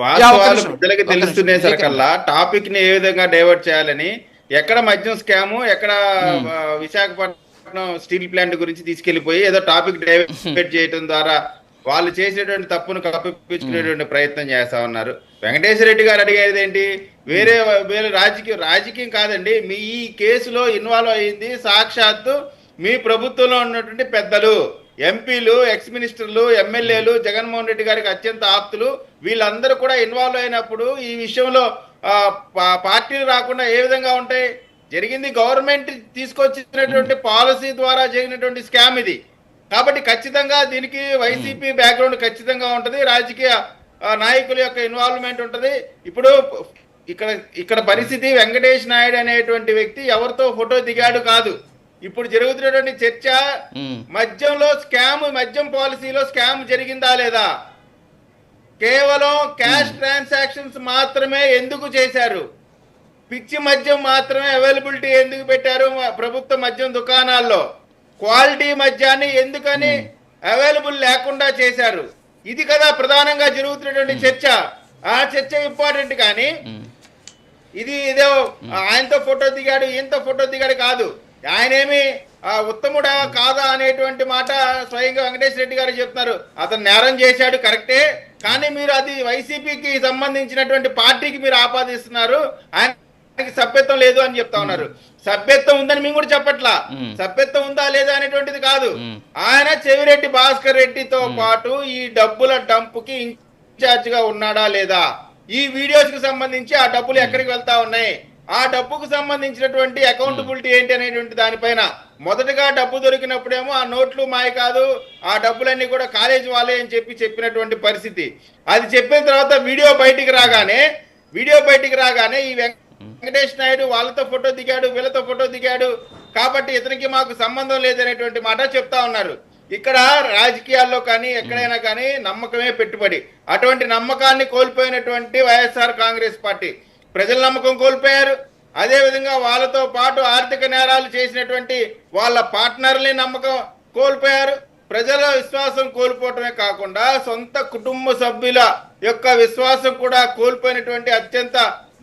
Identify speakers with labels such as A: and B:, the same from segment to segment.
A: వాస్తవాలు. ప్రజలకు
B: ఒక్క
A: తెలుస్తునే
B: నిమిషం.
A: సరికల్లా టాపిక్ని ఏ విధంగా డైవర్ట్ చేయాలని ఎక్కడ మద్యం స్కాము ఎక్కడ విశాఖపట్నం స్టీల్ ప్లాంట్ గురించి తీసుకెళ్ళిపోయి ఏదో టాపిక్ డైవర్ట్ చేయడం ద్వారా వాళ్ళు చేసేటువంటి తప్పును కప్పిపించుకునేటువంటి ప్రయత్నం చేస్తా ఉన్నారు. వెంకటేశ్వర రెడ్డి గారు అడిగేది ఏంటి? వేరే వేరే రాజకీయం రాజకీయం కాదండి. మీ ఈ కేసులో ఇన్వాల్వ్ అయ్యింది సాక్షాత్తు మీ ప్రభుత్వంలో ఉన్నటువంటి పెద్దలు. ఎంపీలు ఎక్స్ మినిస్టర్లు ఎమ్మెల్యేలు జగన్మోహన్ రెడ్డి గారికి అత్యంత ఆప్తులు. వీళ్ళందరూ కూడా ఇన్వాల్వ్ అయినప్పుడు ఈ విషయంలో పార్టీలు రాకుండా ఏ విధంగా ఉంటాయి? జరిగింది గవర్నమెంట్ తీసుకొచ్చినటువంటి పాలసీ ద్వారా జరిగినటువంటి స్కామ్ ఇది. కాబట్టి ఖచ్చితంగా దీనికి వైసీపీ బ్యాక్గ్రౌండ్ ఖచ్చితంగా ఉంటది. రాజకీయ నాయకుల యొక్క ఇన్వాల్వ్మెంట్ ఉంటది. ఇప్పుడు ఇక్కడ ఇక్కడ పరిస్థితి వెంకటేష్ నాయుడు అనేటువంటి వ్యక్తి ఎవరితో ఫోటో దిగాడు కాదు. ఇప్పుడు జరుగుతున్నటువంటి చర్చ. మద్యంలో స్కామ్ మద్యం పాలసీలో స్కామ్ జరిగిందా లేదా? కేవలం క్యాష్ ట్రాన్సాక్షన్స్ మాత్రమే ఎందుకు చేశారు? పిచ్చి మద్యం మాత్రమే అవైలబిలిటీ ఎందుకు పెట్టారు ప్రభుత్వ మద్యం దుకాణాల్లో? క్వాలిటీ మద్యాన్ని ఎందుకని అవైలబుల్ లేకుండా చేశారు? ఇది కదా ప్రధానంగా జరుగుతున్నటువంటి చర్చ. ఆ చర్చ ఇంపార్టెంట్ కానీ. ఇది ఇదో ఆయనతో ఫోటో దిగాడు ఈయనతో ఫోటో దిగాడు కాదు. ఆయనేమి ఆ, ఉత్తముడా కాదా అనేటువంటి మాట స్వయంగా వెంకటేశ్వర రెడ్డి గారు చెప్తున్నారు. అతను నేరం చేశాడు కరెక్టే. కానీ మీరు అది వైసీపీకి సంబంధించినటువంటి పార్టీకి మీరు ఆపాదిస్తున్నారు. ఆయనకి సభ్యత్వం లేదు అని చెప్తా ఉన్నారు. సభ్యత్వం ఉందని మేము కూడా చెప్పట్లా. సభ్యత్వం ఉందా లేదా అనేటువంటిది కాదు. ఆయన చెవిరెడ్డి భాస్కర్ రెడ్డితో పాటు ఈ డబ్బుల డంపుకి ఇన్ఛార్జ్గా ఉన్నాడా లేదా? ఈ వీడియోస్కి సంబంధించి ఆ డబ్బులు ఎక్కడికి వెళ్తా ఉన్నాయి? ఆ డబ్బుకు సంబంధించినటువంటి అకౌంటబిలిటీ ఏంటి అనేటువంటి దానిపైన మొదటగా డబ్బు దొరికినప్పుడేమో ఆ నోట్లు మాయ కాదు ఆ డబ్బులన్నీ కూడా కాలేజ్ వాళ్ళే అని చెప్పి చెప్పినటువంటి పరిస్థితి. అది చెప్పిన తర్వాత వీడియో బయటికి రాగానే వీడియో బయటికి రాగానే ఈ వెంక- వెంకటేష్ నాయుడు వాళ్ళతో ఫోటో దిగాడు వీళ్ళతో ఫోటో దిగాడు. కాబట్టి ఇతనికి మాకు సంబంధం లేదనేటువంటి మాట చెప్తా ఉన్నారు. ఇక్కడ రాజకీయాల్లో కానీ ఎక్కడైనా కానీ నమ్మకమే పెట్టుబడి. అటువంటి నమ్మకాన్ని కోల్పోయినటువంటి వైఎస్ఆర్ కాంగ్రెస్ పార్టీ. ప్రజల నమ్మకం కోల్పోయారు. అదేవిధంగా వాళ్ళతో పాటు ఆర్థిక నేరాలు చేసినటువంటి వాళ్ళ పార్ట్నర్ని నమ్మకం కోల్పోయారు. ప్రజల విశ్వాసం కోల్పోవటమే కాకుండా సొంత కుటుంబ సభ్యుల యొక్క విశ్వాసం కూడా కోల్పోయినటువంటి అత్యంత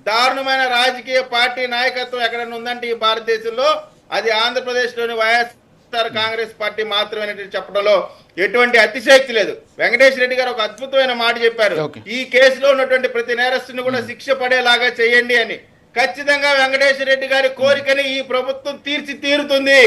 A: దారుణమైన రాజకీయ పార్టీ నాయకత్వం ఎక్కడైనా ఉందంటే ఈ భారతదేశంలో అది ఆంధ్రప్రదేశ్లోని వైఎస్ఆర్ కాంగ్రెస్ పార్టీ మాత్రమే చెప్పడంలో ఎటువంటి అతిశయక్తి లేదు. వెంకటేష్ రెడ్డి గారు ఒక అద్భుతమైన మాట చెప్పారు. ఈ కేసులో ఉన్నటువంటి ప్రతి నేరస్తుని కూడా శిక్ష పడేలాగా చేయండి అని. ఖచ్చితంగా వెంకటేశ్వర రెడ్డి గారి కోరికని ఈ ప్రభుత్వం తీర్చి తీరుతుంది.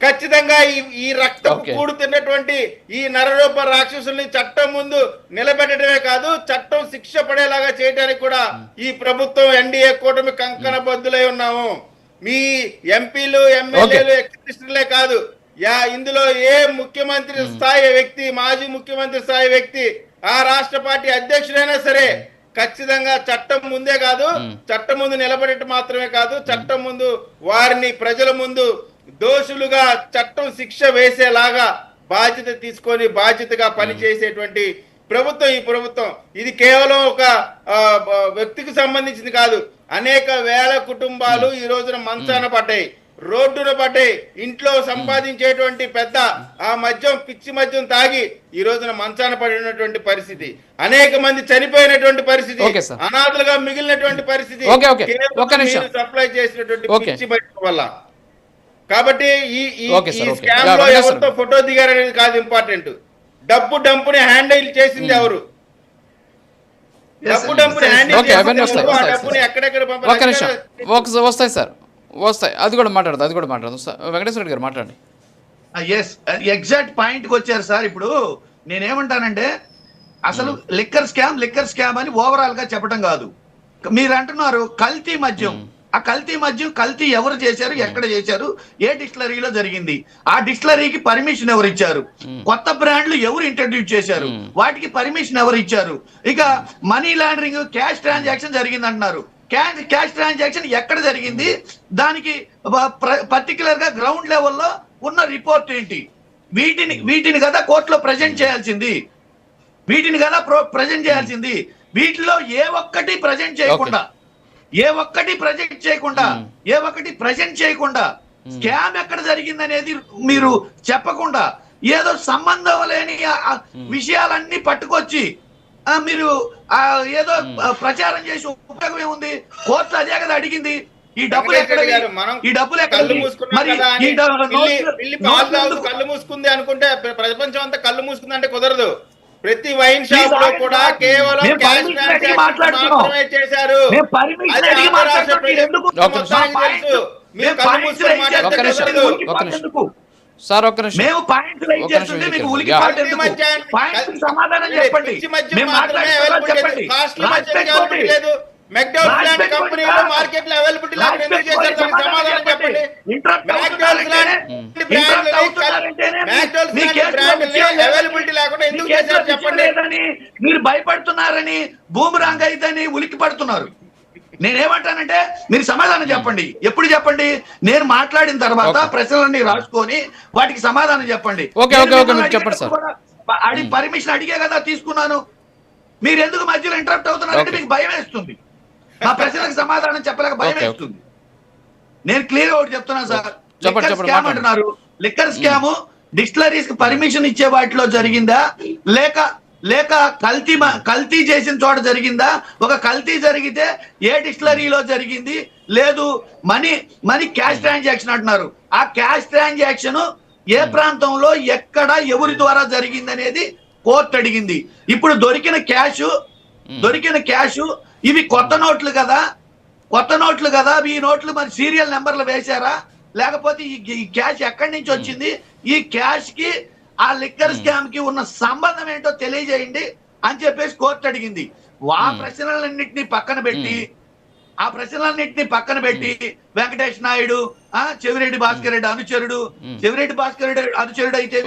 A: ఖచ్చితంగా ఈ ఈ రక్తం. కూడుతున్నటువంటి ఈ నరరూప రాక్షసుల్ని చట్టం ముందు నిలబెట్టడమే కాదు చట్టం శిక్ష పడేలాగా చేయడానికి కూడా ఈ ప్రభుత్వం ఎన్డీఏ కూటమి కంకణ బద్దులై ఉన్నాము. మీ ఎంపీలు ఎమ్మెల్యేలు ఎక్స్ట్రీలే కాదు యా ఇందులో ఏ ముఖ్యమంత్రి స్థాయి వ్యక్తి మాజీ ముఖ్యమంత్రి స్థాయి వ్యక్తి ఆ రాష్ట్ర పార్టీ అధ్యక్షుడైనా సరే ఖచ్చితంగా చట్టం ముందే కాదు చట్టం ముందు నిలబడటం మాత్రమే కాదు చట్టం ముందు వారిని ప్రజల ముందు దోషులుగా చట్టం శిక్ష వేసేలాగా బాధ్యత తీసుకొని బాధ్యతగా పనిచేసేటువంటి ప్రభుత్వం ఈ ప్రభుత్వం. ఇది కేవలం ఒక వ్యక్తికి సంబంధించింది కాదు అనేక వేల కుటుంబాలు ఈ రోజున మంచాన పడ్డాయి. రోడ్డున పడ్డాయి ఇంట్లో సంపాదించేటువంటి పెద్ద ఆ మద్యం పిచ్చి మద్యం తాగి ఈ రోజున మంచాన పడినటువంటి పరిస్థితి. అనేక మంది చనిపోయినటువంటి పరిస్థితి. అనాథలుగా మిగిలినటువంటి పరిస్థితి. సప్లై చేసినటువంటి. పిచ్చి మద్యం వల్ల. కాబట్టి ఈ ఈ.
B: స్కామ్లో.
A: ఎవరితో ఫోటో దిగారనేది కాదు ఇంపార్టెంట్ డబ్బు డంపుని హ్యాండిల్ చేసింది ఎవరు? డబ్బు డంపుని హ్యాండిల్ డబ్బుని ఎక్కడెక్కడ
B: వస్తాయి సార్. వస్తాయి. అది కూడా మాట్లాడదు అది కూడా మాట్లాడదు. వెంకటేశ్వర రెడ్డి గారు మాట్లాడండి.
C: ఎస్ ఎగ్జాక్ట్ పాయింట్కి వచ్చారు సార్ ఇప్పుడు. నేనేమంటానంటే అసలు లిక్కర్ స్కామ్ లిక్కర్ స్కామ్ అని ఓవరాల్గా చెప్పడం కాదు. మీరు అంటున్నారు కల్తీ మద్యం. ఆ కల్తీ మద్యం కల్తీ ఎవరు చేశారు ఎక్కడ చేశారు ఏ డిస్టిలరీలో జరిగింది? ఆ డిస్టిలరీకి పర్మిషన్ ఎవరు ఇచ్చారు? కొత్త బ్రాండ్లు ఎవరు ఇంట్రడ్యూస్ చేశారు? వాటికి పర్మిషన్ ఎవరు ఇచ్చారు? ఇక మనీ లాండరింగ్ క్యాష్ ట్రాన్సాక్షన్ జరిగింది అంటున్నారు క్యాష్ క్యాష్ ట్రాన్సాక్షన్ ఎక్కడ జరిగింది? దానికి పర్టికులర్గా గ్రౌండ్ లెవెల్లో ఉన్న రిపోర్ట్ ఏంటి? వీటిని వీటిని కదా కోర్టులో ప్రజెంట్ చేయాల్సింది. వీటిని కదా ప్రజెంట్ చేయాల్సింది. వీటిలో ఏ ఒక్కటి ప్రజెంట్ చేయకుండా ఏ ఒక్కటి ప్రజెంట్ చేయకుండా ఏ ఒక్కటి ప్రజెంట్ చేయకుండా స్కామ్ ఎక్కడ జరిగింది అనేది మీరు చెప్పకుండా ఏదో సంబంధం లేని ఆ విషయాలన్నీ పట్టుకొచ్చి మీరు ఆ, ఏదో ప్రచారం చేసి ఉపయోగం ఏముంది? కోర్టు అదే కదా అడిగింది. ఈ డబ్బులు
A: మనం
C: ఈ డబ్బులు
A: మూసుకున్నాం
C: మరి ఈ?
A: కళ్ళు మూసుకుంది అనుకుంటే ప్ర- ప్రపంచం అంతా కళ్ళు మూసుకుంది అంటే కుదరదు. ప్రతి వైన్
C: షాప్లో
A: కూడా. కేవలం. మాత్రమే చేశారు. మీరు కళ్ళు మూసుకొని మాట్లాడితే
B: సార్ ఒక్క నిమిషం.
C: మేము పాయింట్స్ రైజ్ చేస్తుంటే మీకు ఉలికి
B: గారు.
C: పాటు ఎందుకు? పాయింట్స్ సమాధానం
A: లేదు,
C: చెప్పండి. మేము
A: మాత్రమే
C: మాట్లాడుతున్నాం చెప్పండి.
A: లేదు. availability లేదు. మెక్డౌన్స్
C: రాసి
A: లాంటి కంపెనీలు. మార్కెట్లో అవైలబిలిటీ లేకుండా ఎందుకు చేశారు? దానికి సమాధానం చెప్పండి.
C: అవుతున్నారంటేనే
A: లాంటి బ్రాండ్లని
C: అవుతున్నారంటేనే
A: McDonald's
C: మీ
A: లాంటి
C: లేదని,
A: availability లేకుండా ఎందుకు చేశారు చెప్పండి.
C: మీరు భయపడుతున్నారని బూమరాంగ్ అయితేని ఉలికి పడుతున్నారు నేనేమంటానంటే మీరు సమాధానం చెప్పండి. ఎప్పుడు చెప్పండి? నేను మాట్లాడిన తర్వాత. ప్రశ్నలన్నీ రాసుకొని వాటికి సమాధానం చెప్పండి. అడిగి పర్మిషన్ అడిగే కదా తీసుకున్నాను. మీరు ఎందుకు మధ్యలో ఇంటరప్ట్ అవుతున్నారంటే. మీకు భయం వేస్తుంది. మా ప్రశ్నలకు సమాధానం చెప్పలేక భయం. వేస్తుంది. నేను క్లియర్ ఒకటి చెప్తున్నాను సార్. Liquor scam. అంటున్నారు. లిక్కర్ స్కామ్ డిస్టిలరీస్కి పర్మిషన్ ఇచ్చే వాటిలో జరిగిందా? లేక లేక కల్తీ మ- కల్తీ చేసిన చోట జరిగిందా? ఒక కల్తీ జరిగితే ఏ డిస్టిలరీలో జరిగింది? లేదు మనీ మనీ క్యాష్ ట్రాన్సాక్షన్ అంటున్నారు. ఆ క్యాష్ ట్రాన్సాక్షన్ ఏ ప్రాంతంలో ఎక్కడ ఎవరి ద్వారా జరిగింది అనేది కోర్టు అడిగింది. ఇప్పుడు దొరికిన క్యాష్ దొరికిన క్యాష్ ఇవి కొత్త నోట్లు కదా? కొత్త నోట్లు కదా? ఈ నోట్లు మరి సీరియల్ నెంబర్లు వేశారా? లేకపోతే ఈ ఈ క్యాష్ ఎక్కడి నుంచి వచ్చింది? ఈ క్యాష్కి ఆ లిక్కర్ స్కామ్కి ఉన్న సంబంధం ఏంటో తెలియజేయండి అని చెప్పేసి కోర్టు అడిగింది. ఆ ప్రశ్నలన్నింటినీ పక్కన పెట్టి ఆ ప్రశ్నలన్నింటినీ పక్కన పెట్టి వెంకటేష్ నాయుడు ఆ చెవిరెడ్డి భాస్కర్ రెడ్డి అనుచరుడు చెవిరెడ్డి భాస్కర్ రెడ్డి అనుచరుడు అయితే